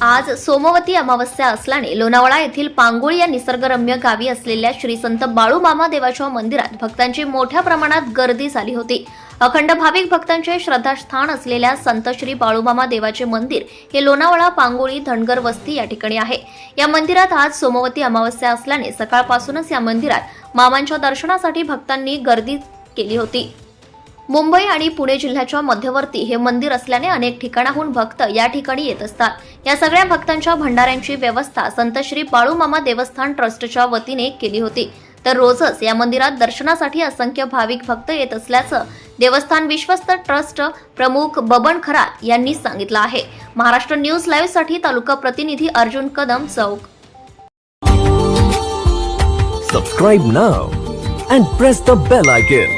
आज सोमवती अमावस्या असल्याने लोणावळा येथील पांगोळी या निसर्गरम्य गावी असलेल्या श्री संत बाळूमामा देवाच्या मंदिरात भक्तांची मोठ्या प्रमाणात गर्दी झाली होती. अखंड भाविक भक्तांचे श्रद्धास्थान असलेल्या संत श्री बाळूमामा देवाचे मंदिर हे लोणावळा पांगोळी धनगर वस्ती या ठिकाणी आहे. या मंदिरात आज सोमवती अमावस्या असल्याने सकाळपासूनच या मंदिरात मामांच्या दर्शनासाठी भक्तांनी गर्दी केली होती. मुंबई आणि पुणे जिल्ह्याच्या मध्यवर्ती हे मंदिर असल्याने अनेक ठिकाणाहून भक्त या ठिकाणी येत असतात. या सगळ्या भक्तांच्या भंडाऱ्यांची व्यवस्था संत श्री बाळूमामा देवस्थान ट्रस्टच्या वतीने केली होती. तर रोजच या मंदिरात दर्शनासाठी असंख्य भाविक भक्त येत असल्याचं देवस्थान विश्वस्त ट्रस्ट प्रमुख बबन खरात यांनी सांगितलं आहे. महाराष्ट्र न्यूज लाईव्हसाठी तालुका प्रतिनिधी अर्जुन कदम चौक. Subscribe now and press the bell icon